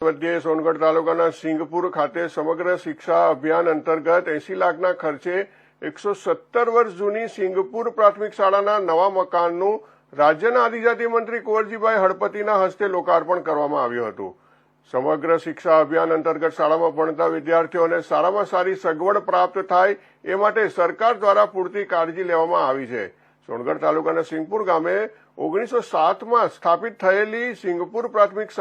મધ્યે સોનગઢ તાલુકાના સિંગપુર ખાતે સમગ્ર શિક્ષા અભિયાન અંતર્ગત એસી લાખના ખર્ચે એકસો સત્તર વર્ષ જૂની સિંગપુર પ્રાથમિક શાળાના નવા મકાનનું રાજ્યના આદિજાતિ મંત્રી કુંવરજીભાઈ હળપતિના હસ્તે લોકાર્પણ કરવામાં આવ્યું હતું. સમગ્ર શિક્ષા અભિયાન અંતર્ગત શાળામાં ભણતા વિદ્યાર્થીઓને સારામાં સારી સગવડ પ્રાપ્ત થાય એ માટે સરકાર દ્વારા પૂરતી કાળજી લેવામાં આવી છે. સોનગઢ તાલુકાના સિંગપુર ગામે ઓગણીસો સાતમાં સ્થાપિત થયેલી સિંગપુર પ્રાથમિક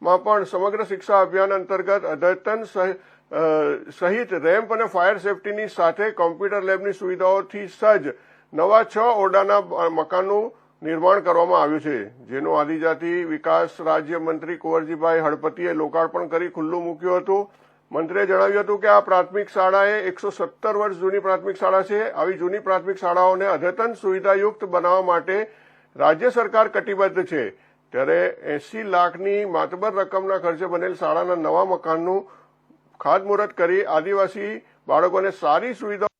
શાળામાં પણ સમગ્ર શિક્ષા અભિયાન અંતર્ગત અદ્યતન સહ- સહિત રેમ્પ અને ફાયર સેફટીની સાથે કોમ્પ્યુટર લેબની સુવિધાઓથી સજ્જ નવા છ ઓરડાના મકાનનું નિર્માણ કરવામાં આવ્યું છે, જેનું આદિજાતિ વિકાસ રાજ્ય મંત્રી કુંવરજીભાઈ હળપતિએ લોકાર્પણ કરી ખુલ્લું મૂક્યું હતું. મંત્રીએ જણાવ્યું હતું કે આ પ્રાથમિક શાળાએ એકસો સત્તર વર્ષ જૂની પ્રાથમિક શાળા છે. આવી જૂની પ્રાથમિક શાળાઓને અદ્યતન સુવિધાયુક્ત બનાવવા માટે રાજ્ય સરકાર કટિબદ્ધ છે. ત્યારે એસી લાખની માતબર રકમના ખર્ચે બનેલ શાળાના નવા મકાનનું ખાતમુહૂર્ત કરી આદિવાસી બાળકોને સારી સુવિધા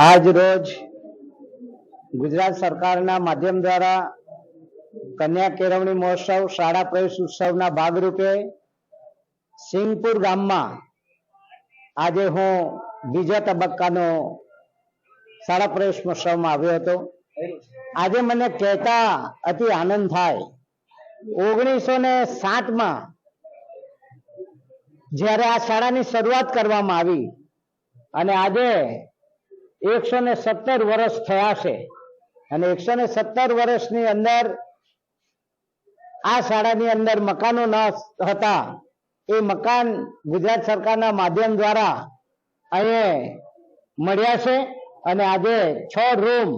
આજ રોજ ગુજરાત સરકારના માધ્યમ દ્વારા કન્યા કેળવણી મહોત્સવ શાળા પ્રવેશ ઉત્સવના ભાગરૂપે સિંગપુર ગામમાં આજે હું બીજા તબક્કાનો શાળા પ્રવેશ મહોત્સવમાં આવ્યો હતો. આજે મને કહેતા અતિ આનંદ થાય. ઓગણીસો ને સાતમાં જ્યારે આ શાળાની શરૂઆત કરવામાં આવી અને આજે એકસો ને સત્તર વર્ષ થયા છે અને એકસો ને સત્તર વર્ષની અંદર આ શાળાની અંદર મકાનો ન હતા. એ મકાન ગુજરાત સરકારના માધ્યમ દ્વારા અહીં મળ્યા છે અને આજે છ રૂમ,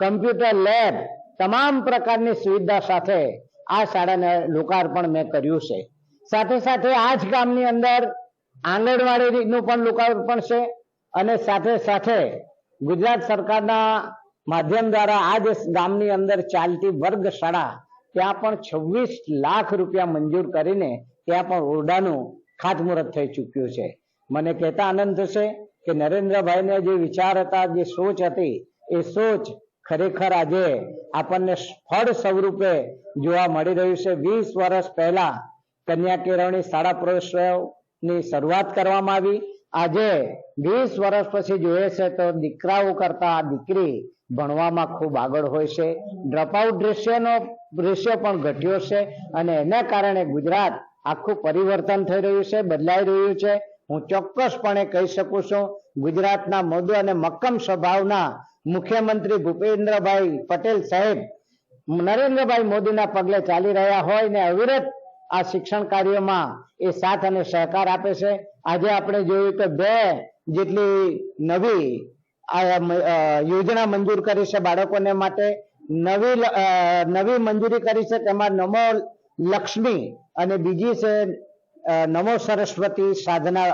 કમ્પ્યુટર લેબ તમામ પ્રકારની સુવિધા સાથે આ શાળાને લોકાર્પણ મેં કર્યું છે. સાથે સાથે આ જ ગામની અંદર આંગણવાડીનું પણ લોકાર્પણ છે અને સાથે સાથે ગુજરાત સરકારના માધ્યમ દ્વારા આ જે ગામની અંદર ચાલતી વર્ગ શાળા ત્યાં પણ છવ્વીસ લાખ રૂપિયા મંજૂર કરીને ત્યાં પણ ઓરડાનું ખાતમુહૂર્ત થઈ ચૂક્યું છે. મને કહેતા આનંદ થશે કે નરેન્દ્રભાઈને જે વિચાર હતા, જે સોચ હતી, એ સોચ ખરેખર આજે આપણને ફળ સ્વરૂપે જોવા મળી રહ્યું છે. વીસ વર્ષ પહેલા કન્યા કેળવણી શાળા પ્રવેશની શરૂઆત કરવામાં આવી. આજે વીસ વર્ષ પછી જોઈએ છે તો દીકરાઓ કરતા દીકરી ભણવામાં ખૂબ આગળ હોય છે. ડ્રોપઆઉટ રેશિયોનો રેશિયો પણ ઘટ્યો છે અને એના કારણે ગુજરાત આખું પરિવર્તન થઈ રહ્યું છે, બદલાઈ રહ્યું છે. હું ચોક્કસપણે કહી શકું છું, ગુજરાતના મોદો અને મક્કમ સ્વભાવના મુખ્યમંત્રી ભૂપેન્દ્રભાઈ પટેલ સાહેબ નરેન્દ્રભાઈ મોદીના પગલે ચાલી રહ્યા હોય ને અવિરત આ શિક્ષણ કાર્યમાં એ સાથ અને સહકાર આપે છે. આજે આપણે જોયું કે બે જેટલી નવી યોજના મંજૂર કરી છે બાળકોને માટે. નવી નવી મંજૂરી કરી છે તેમાં નમો લક્ષ્મી અને બીજી છે નમો સરસ્વતી સાધના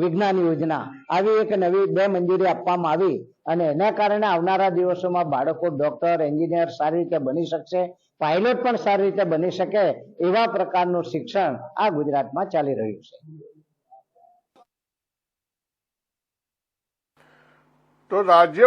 વિજ્ઞાન યોજના. આવી એક નવી બે મંજૂરી આપવામાં આવી અને એના કારણે આવનારા દિવસોમાં બાળકો ડોક્ટર, એન્જિનિયર સારી રીતે બની શકશે, પાયલોટ પણ સારી રીતે બની શકે એવા પ્રકારનું શિક્ષણ આ ગુજરાતમાં ચાલી રહ્યું છે. તો રાજ્ય